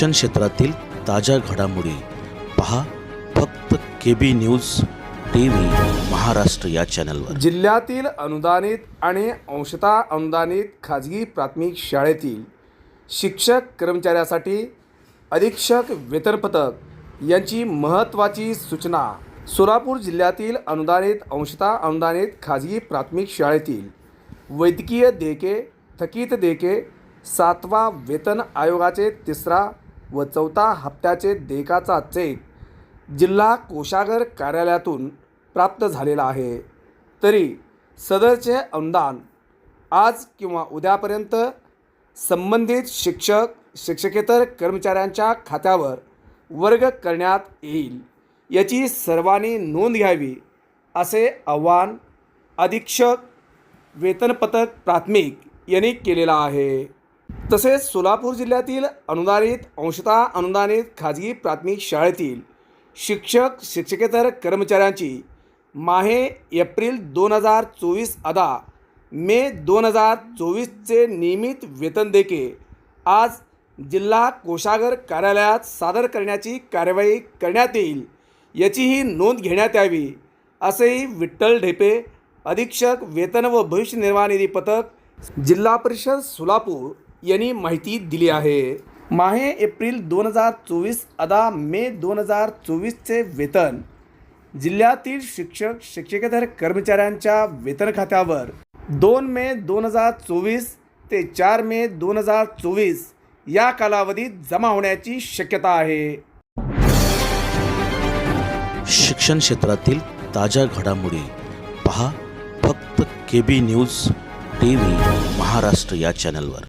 शिक्षण क्षेत्रातील ताज्या घडामोडी पहा फक्त K B news T V Maharashtra या चॅनलवर. जिल्ह्यातील अनुदानित आणि अंशतः अनुदानित खाजगी प्राथमिक शाळेतील शिक्षक कर्मचाऱ्यासाठी अधीक्षक वेतनपथक यांची महत्त्वाची सूचना सोलापूर जिल्ह्यातील अनुदानित अंशतः अनुदानित खाजगी प्राथमिक शाळेतील वैद्यकीय देयके थकीत देयके सातवा वेतन आयोगाचे तिसरा व चौथा हप्त्याचे देयकाचा चेक जिल्हा कोषागर कार्यालयातून प्राप्त झालेला आहे. तरी सदरचे अनुदान आज किंवा उद्यापर्यंत संबंधित शिक्षक शिक्षकेतर कर्मचाऱ्यांच्या खात्यावर वर्ग करण्यात येईल याची सर्वांनी नोंद घ्यावी असे आव्हान अधीक्षक वेतनपथक प्राथमिक यांनी केलेलं आहे. तसेच सोलापूर जिल्ह्यातील अनुदानित अंशतः अनुदानित खाजगी प्राथमिक शाळेतील शिक्षक शिक्षकेतर कर्मचाऱ्यांची माहे एप्रिल दोन हजार चोवीस अदा मे दोन हजार चोवीसचे नियमित वेतन देके आज जिल्हा कोषागर कार्यालयात सादर करण्याची कार्यवाही करण्यात येईल याचीही नोंद घेण्यात यावी असेही विठ्ठल ढेपे अधीक्षक वेतन व भविष्य निर्वाह निधी पथक जिल्हा परिषद सोलापूर यांनी माहिती दिली आहे. माहे एप्रिल दोन हजार चोवीस अदा मे दोन हजार चोवीसचे वेतन जिल्ह्यातील शिक्षक शिक्षकेतर कर्मचाऱ्यांच्या वेतन खात्यावर दोन मे दोन हजार चोवीस ते चार मे दोन हजार चोवीस या कालावधीत जमा होण्याची शक्यता आहे. शिक्षण क्षेत्रातील ताज्या घडामोडी पहा फक्त K B news T V Maharashtra या चॅनलवर